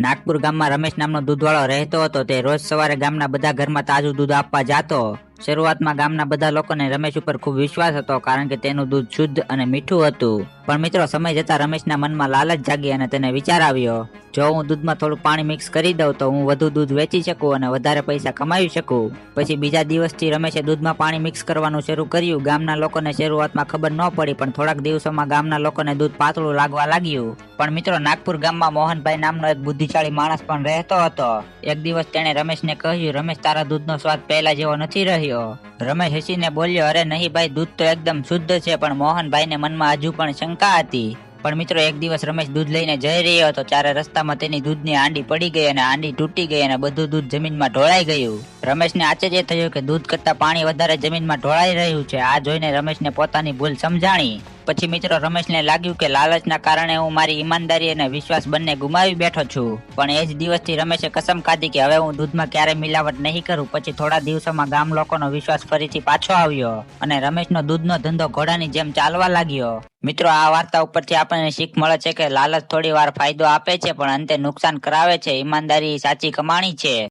નાગપુર ગામમાં રમેશ નામનો દૂધવાળો રહેતો હતો. તે રોજ સવારે ગામના બધા ઘરમાં તાજું દૂધ આપવા જાતો. શરૂઆતમાં ગામના બધા લોકોને રમેશ ઉપર ખૂબ વિશ્વાસ હતો, કારણ કે તેનું દૂધ શુદ્ધ અને મીઠું હતું. પણ મિત્રો, સમય જતા રમેશના મનમાં લાલચ જાગી અને તેને વિચાર આવ્યો, જો હું દૂધમાં થોડું પાણી મિક્સ કરી દઉં, તો હું વધુ દૂધ વેચી શકું અને વધારે પૈસા કમાવી શકું. પછી બીજા દિવસથી રમેશે દૂધમાં પાણી મિક્સ કરવાનું શરૂ કર્યું. ગામના લોકોને શરૂઆતમાં ખબર ન પડી, પણ થોડાક દિવસોમાં ગામના લોકોને દૂધ પાતળું લાગવા લાગ્યું. પણ મિત્રો, નાગપુર ગામમાં મોહનભાઈ નામનો એક બુદ્ધિશાળી માણસ પણ રહેતો હતો. એક દિવસ તેણે રમેશને કહ્યું, રમેશ, તારા દૂધનો સ્વાદ પહેલા જેવો નથી રહ્યો રમેશ હસીને બોલ્યો, અરે નહીં ભાઈ, દૂધ તો એકદમ શુદ્ધ છે, પણ મોહનભાઈને મનમાં હજુ પણ શંકા હતી. પણ મિત્રો, એક દિવસ રમેશ દૂધ લઈને જઈ રહ્યો હતો. ત્યારે રસ્તામાં તેની દૂધની આંડી પડી ગઈ અને આંડી તૂટી ગઈ અને બધું દૂધ જમીનમાં ઢોળાઈ ગયું. રમેશને આશ્ચર્ય થયું કે દૂધ કરતા પાણી વધારે જમીનમાં ઢોળાઈ રહ્યું છે. આ જોઈને રમેશને પોતાની ભૂલ સમજાણી. પછી મિત્રો, રમેશને લાગ્યું કે લાલચના કારણે હું મારી ઈમાનદારી અને વિશ્વાસ બંને ગુમાવી બેઠો છું. પણ એ જ દિવસથી રમેશે કસમ ખાધી કે હવે હું દૂધમાં ક્યારેય મિલાવટ નહીં કરું. પછી થોડા દિવસોમાં ગામ લોકોનો વિશ્વાસ ફરીથી પાછો આવ્યો અને રમેશનો દૂધનો ધંધો ઘોડાની જેમ ચાલવા લાગ્યો. મિત્રો, આ વાર્તા ઉપરથી આપણને શીખ મળે છે કે લાલચ થોડી વાર ફાયદો આપે છે, પણ અંતે નુકસાન કરાવે છે. ઈમાનદારી સાચી કમાણી છે.